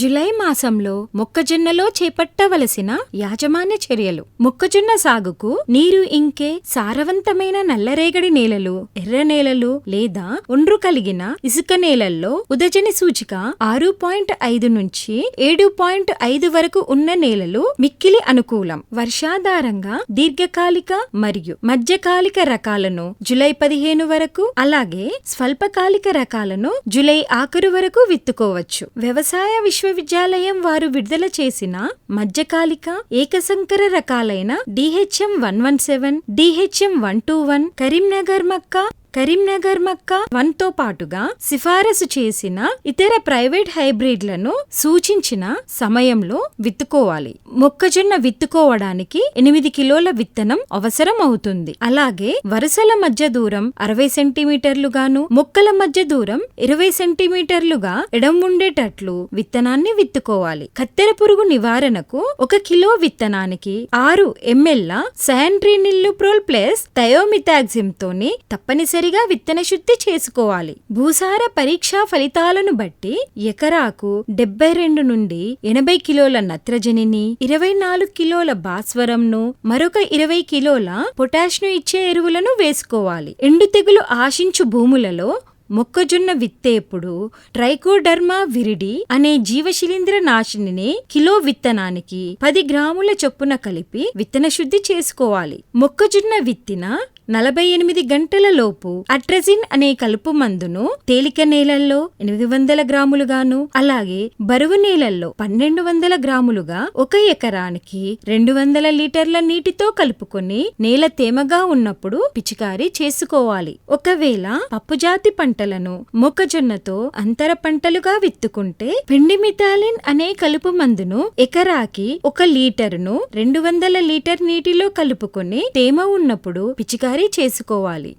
July మాసంలో మొక్కజొన్నలో చేపట్టవలసిన యాజమాన్య చర్యలు. మొక్కజొన్న సాగుకు నీరు ఇంకే సారవంతమైన నల్లరేగడి నేలలు ఎర్ర నేలలు లేదా ఒండ్రు కలిగిన ఇసుక నేలల్లో ఉదజని సూచిక ఆరు పాయింట్ ఐదు నుంచి ఏడు పాయింట్ ఐదు వరకు ఉన్న నేలలు మిక్కిలి అనుకూలం. వర్షాధారంగా దీర్ఘకాలిక మరియు మధ్యకాలిక రకాలను జులై పదిహేను వరకు అలాగే స్వల్పకాలిక రకాలను జులై ఆఖరు వరకు విత్తుకోవచ్చు. వ్యవసాయ విశ్వవిద్యాలయం వారు విడుదల చేసిన మధ్యకాలిక ఏకసంకర రకాలైన DHM one one seven DHM one two one Karimnagar మక్క కరీంనగర్ మక్క వన్తో పాటుగా సిఫారసు చేసిన ఇతర ప్రైవేట్ హైబ్రిడ్లను సూచించిన సమయంలో విత్తుకోవాలి. మొక్కజొన్న విత్తుకోవడానికి ఎనిమిది కిలోల విత్తనం అవసరం అవుతుంది అలాగే వరుసల మధ్య దూరం అరవై సెంటీమీటర్లుగాను మొక్కల మధ్య దూరం ఇరవై సెంటీమీటర్లుగా ఎడం ఉండేటట్లు విత్తనాన్ని విత్తుకోవాలి. కత్తెర పురుగు నివారణకు ఒక కిలో విత్తనానికి ఆరు ఎంఎల్ల సయాంట్రినిల్లుప్రోల్ ప్లస్ థయోమితాక్సిమ్ తోని తప్పనిసరిగా విత్తన శుద్ధి చేసుకోవాలి. భూసార పరీక్షా ఫలితాలను బట్టి ఎకరాకు డెబ్బై రెండు నుండి ఎనభై కిలోల నత్రజనిని ఇరవై నాలుగు కిలోల భాస్వరంను మరొక ఇరవై కిలోల పొటాష్ను ఇచ్చే ఎరువులను వేసుకోవాలి. ఎండు తెగులు ఆశించు భూములలో మొక్కజొన్న విత్తేప్పుడు ట్రైకోడర్మా విరిడి అనే జీవశిలీంద్ర నాశినిని కిలో విత్తనానికి పది గ్రాముల చొప్పున కలిపి విత్తన శుద్ధి చేసుకోవాలి. మొక్కజొన్న విత్తిన నలభై ఎనిమిది గంటల లోపు అట్రజిన్ అనే కలుపు మందును తేలిక నేలల్లో ఎనిమిది వందల గ్రాములుగాను అలాగే బరువు నేలల్లో పన్నెండు వందల గ్రాములుగా ఒక ఎకరానికి రెండు వందల లీటర్ల నీటితో కలుపుకొని నేల తేమగా ఉన్నప్పుడు పిచికారీ చేసుకోవాలి. ఒకవేళ పప్పుజాతి పంటలను మొక్కజొన్నతో అంతర పంటలుగా విత్తుకుంటే పెండిమిథాలిన్ అనే కలుపు మందును ఎకరాకి ఒక లీటర్ను రెండు వందల లీటర్ నీటిలో కలుపుకొని తేమ ఉన్నప్పుడు పిచికారీ చేసుకోవాలి.